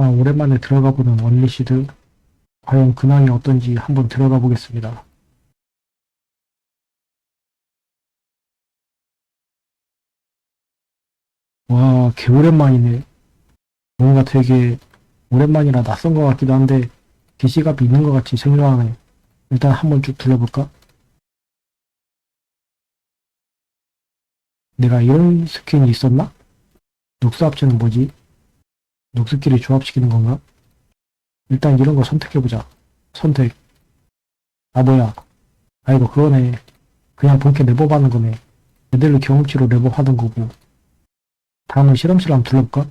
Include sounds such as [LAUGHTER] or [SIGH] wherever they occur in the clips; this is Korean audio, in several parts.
아, 오랜만에 들어가보는 언리시드. 과연 근황이 어떤지 한번 들어가 보겠습니다. 와, 개 오랜만이네. 뭔가 되게 오랜만이라 낯선 것 같기도 한데, 기시값이 있는 것 같이 생소하네. 일단 한번 쭉 둘러볼까? 내가 이런 스킨이 있었나? 녹스 합체는 뭐지? 녹스끼리 조합시키는 건가? 일단 이런 거 선택해보자. 선택. 아, 뭐야. 아이고, 그거네. 그냥 본캐 랩업하는 거네. 애들로 경험치로 랩업하던 거고. 다음은 실험실 한번 둘러볼까?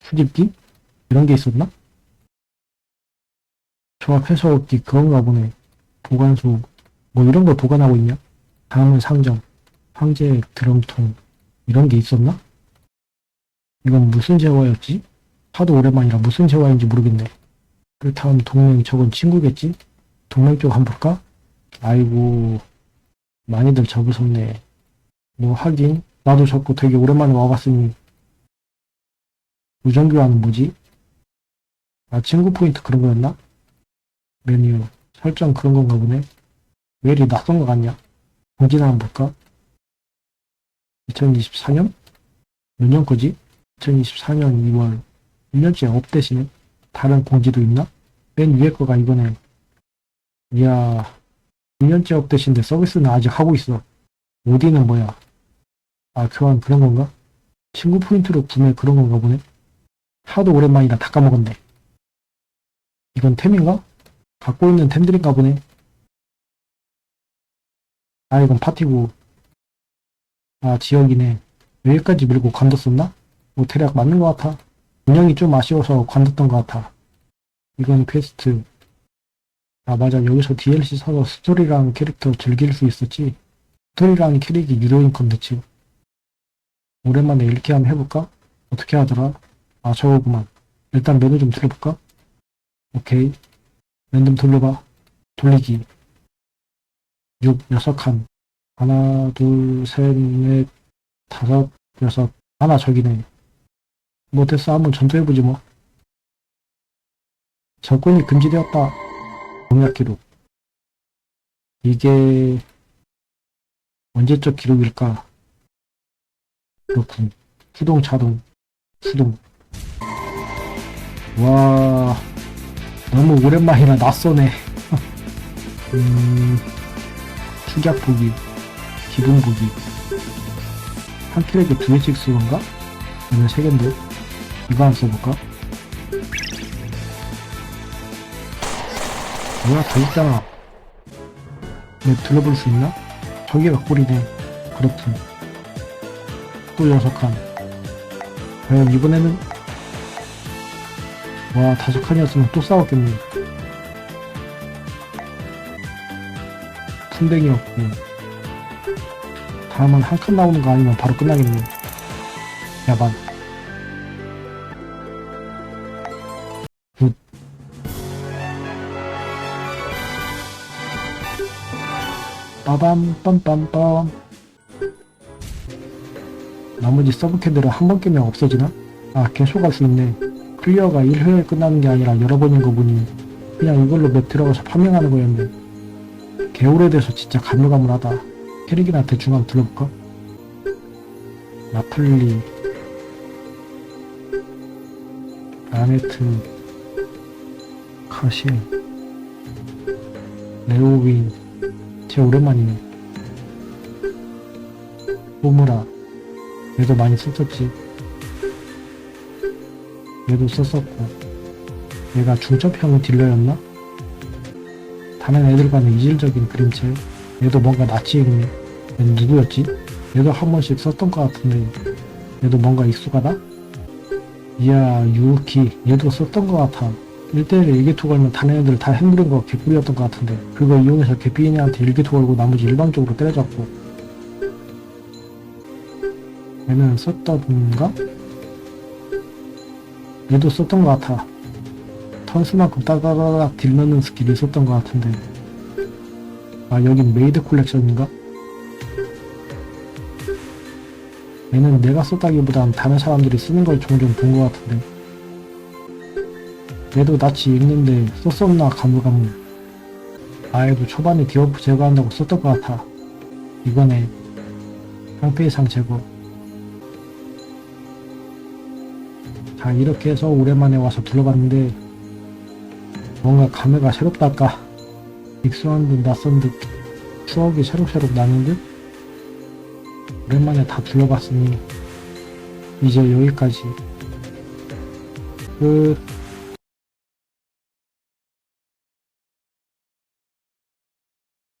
수집기? 이런 게 있었나? 조합 해소기 그건가 보네. 보관소. 뭐 이런 걸 보관하고 있냐? 다음은 상점. 황제 드럼통. 이런 게 있었나? 이건 무슨 재화였지? 하도 오랜만이라 무슨 재화인지 모르겠네. 그 다음 동맹 저건 친구겠지? 동맹 쪽 한번 볼까? 아이고 많이들 접으셨네. 뭐 하긴 나도 접고 되게 오랜만에 와봤으니 무전교환은 뭐지? 아 친구 포인트 그런 거였나? 메뉴 설정 그런 건가 보네. 왜 이리 낯선 거 같냐? 공지나 한번 볼까? 2024년? 몇 년 거지? 2024년 2월. 1년째 업데이트네. 다른 공지도 있나? 맨 위에 거가 이거네 이야 1년째 업데이트인데 서비스는 아직 하고 있어. 어디는 뭐야? 아 교환 그런 건가? 친구 포인트로 구매 그런 건가 보네. 하도 오랜만이라 다 까먹었네. 이건 템인가? 갖고 있는 템들인가 보네. 아 이건 파티고 아 지역이네. 여기까지 밀고 관뒀었나? 뭐 대략 맞는 것 같아. 운영이 좀 아쉬워서 관뒀던 것 같아. 이건 퀘스트. 아 맞아 여기서 DLC 사서 스토리랑 캐릭터 즐길 수 있었지. 스토리랑 캐릭이 유료인 컨텐츠. 오랜만에 이렇게 한번 해볼까? 어떻게 하더라? 아 저거구만. 일단 메뉴 좀 들어볼까? 오케이. 랜덤 돌려봐. 돌리기. 6, 6칸. 하나, 둘, 셋, 넷, 다섯, 여섯. 하나 저기네. 뭐 됐어 한번 전투해보지 뭐. 접근이 금지되었다. 공약 기록. 이게 언제적 기록일까? 그렇군. 수동 자동. 수동. 와 너무 오랜만이라 낯서네. [LAUGHS] 음 축약 보기 기본 보기. 한 캐릭에 두 개씩 쓰던가? 아니면 세 개인데 이거 한번 써볼까? 뭐야 다 있잖아. 내 둘러볼 수 있나? 저기가 꼴이네. 그렇군. 또 여섯 칸. 과연 이번에는? 와 다섯 칸이었으면 또 싸웠겠네. 풍뎅이였고. 다음은 한 칸 나오는 거 아니면 바로 끝나겠네. 야반 빠밤 빰빰빰. 나머지 서브캐들은 한 번 깨면 없어지나? 아 계속 할수 있네. 클리어가 1회에 끝나는 게 아니라 여러 번인 거 보니. 그냥 이걸로 맵 들어가서 파밍하는 거였네. 개 오래돼서 진짜 가물가물하다. 캐릭이나 대충 한번 들어볼까? 라플리. 라네트 카시 레오윈 제 오랜만이네. 오무라. 얘도 많이 썼었지. 얘도 썼었고. 얘가 중첩형 딜러였나? 다른 애들과는 이질적인 그림체. 얘도 뭔가 낯이 익네. 얘는 누구였지? 얘도 한 번씩 썼던 것 같은데. 얘도 뭔가 익숙하다? 이야, 유키. 얘도 썼던 것 같아. 1대1에 일개토 걸면 다른 애들 다 행부른 거 개꿀이었던 것 같은데 그거 이용해서 개피인한테 일개토 걸고 나머지 일방적으로 때려잡고 얘는 썼던가? 얘도 썼던 것 같아 턴스만큼 따다다닥 딜 넣는 스킬이 있었던 것 같은데 아 여긴 메이드 콜렉션인가? 얘는 내가 썼다기보단 다른 사람들이 쓰는 걸 종종 본 것 같은데 얘도 낯이 익는데 썼었나 가물가물. 아예도 초반에 디버프 제거한다고 썼던 것 같아. 이번에 상패 이상 제거. 자 이렇게 해서 오랜만에 와서 둘러봤는데 뭔가 감회가 새롭달까 익숙한 듯 낯선 듯 추억이 새록새록 나는 듯 오랜만에 다 둘러봤으니 이제 여기까지 끝